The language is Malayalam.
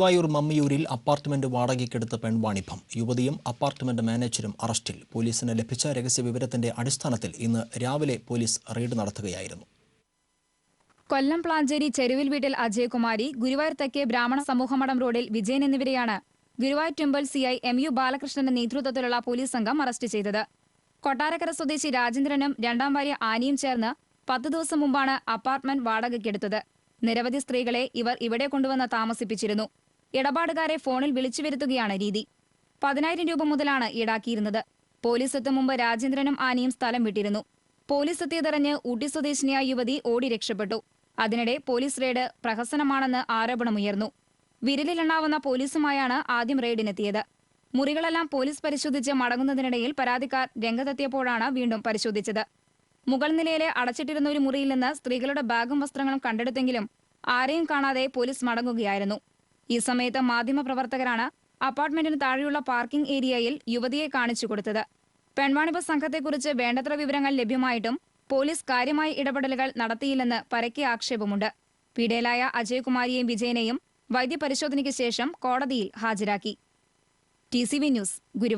ഗുരുവായൂർ മമ്മിയൂരിൽ അപ്പാർട്ട്മെന്റ് വാടകയ്ക്കെടുത്ത പെൺവാണിഭം. യുവതിയും അപ്പാർട്ട്മെന്റ് മാനേജരും അറസ്റ്റിൽ. പോലീസിന് ലഭിച്ച രഹസ്യ വിവരത്തിന്റെ അടിസ്ഥാനത്തിൽ ഇന്ന് രാവിലെ പോലീസ് റെയ്ഡ് നടത്തുകയായിരുന്നു. കൊല്ലം പ്ലാഞ്ചേരി ചെരുവിൽ വീട്ടിൽ അജയകുമാരി ഗുരുവായൂർ തെക്കേ ബ്രാഹ്മണ സമൂഹമഠം റോഡിൽ വിജയൻ എന്നിവരെയാണ് Guruvayur temple CI M U ബാലകൃഷ്ണന്റെ നേതൃത്വത്തിലുള്ള പോലീസ് സംഘം അറസ്റ്റ് ചെയ്തത്. കൊട്ടാരക്കര സ്വദേശി രാജേന്ദ്രനും രണ്ടാം ഭാര്യ ആനിയും ചേർന്ന് പത്ത് ദിവസം മുമ്പാണ് അപ്പാർട്ട്മെന്റ് വാടകയ്ക്കെടുത്തത്. നിരവധി സ്ത്രീകളെ ഇവർ ഇവിടെ കൊണ്ടുവന്ന് താമസിപ്പിച്ചിരുന്നു. ഇടപാടുകാരെ ഫോണിൽ വിളിച്ചു വരുത്തുകയാണ് രീതി. പതിനായിരം രൂപ മുതലാണ് ഈടാക്കിയിരുന്നത്. പോലീസ് എത്തും മുമ്പ് രാജേന്ദ്രനും ആനയും സ്ഥലം വിട്ടിരുന്നു. പോലീസ് എത്തിയതറിഞ്ഞ് ഊട്ടി സ്വദേശിനിയായ യുവതി ഓടി രക്ഷപ്പെട്ടു. അതിനിടെ പോലീസ് റെയ്ഡ് പ്രഹസനമാണെന്ന് ആരോപണമുയർന്നു. വിരലിലെണ്ണാവുന്ന പോലീസുമായാണ് ആദ്യം റെയ്ഡിനെത്തിയത്. മുറികളെല്ലാം പോലീസ് പരിശോധിച്ച് മടങ്ങുന്നതിനിടയിൽ പരാതിക്കാർ രംഗത്തെത്തിയപ്പോഴാണ് വീണ്ടും പരിശോധിച്ചത്. മുകൾ നിലയിലെ അടച്ചിട്ടിരുന്ന ഒരു മുറിയിൽ നിന്ന് സ്ത്രീകളുടെ ബാഗും വസ്ത്രങ്ങളും കണ്ടെടുത്തെങ്കിലും ആരെയും കാണാതെ പോലീസ് മടങ്ങുകയായിരുന്നു. ഈ സമയത്ത് മാധ്യമപ്രവർത്തകരാണ് അപ്പാർട്ട്മെന്റിന് താഴെയുള്ള പാർക്കിംഗ് ഏരിയയിൽ യുവതിയെ കാണിച്ചു കൊടുത്തത്. പെൺവാണിഭ സംഘത്തെക്കുറിച്ച് വേണ്ടത്ര വിവരങ്ങൾ ലഭ്യമായിട്ടും പോലീസ് കാര്യമായി ഇടപെടലുകൾ നടത്തിയില്ലെന്ന് പരക്കെ ആക്ഷേപമുണ്ട്. പീഡയിലായ അജയകുമാരിയെയും വിജയനെയും വൈദ്യപരിശോധനയ്ക്ക് ശേഷം കോടതിയിൽ ഹാജരാക്കി. T news Guruvayur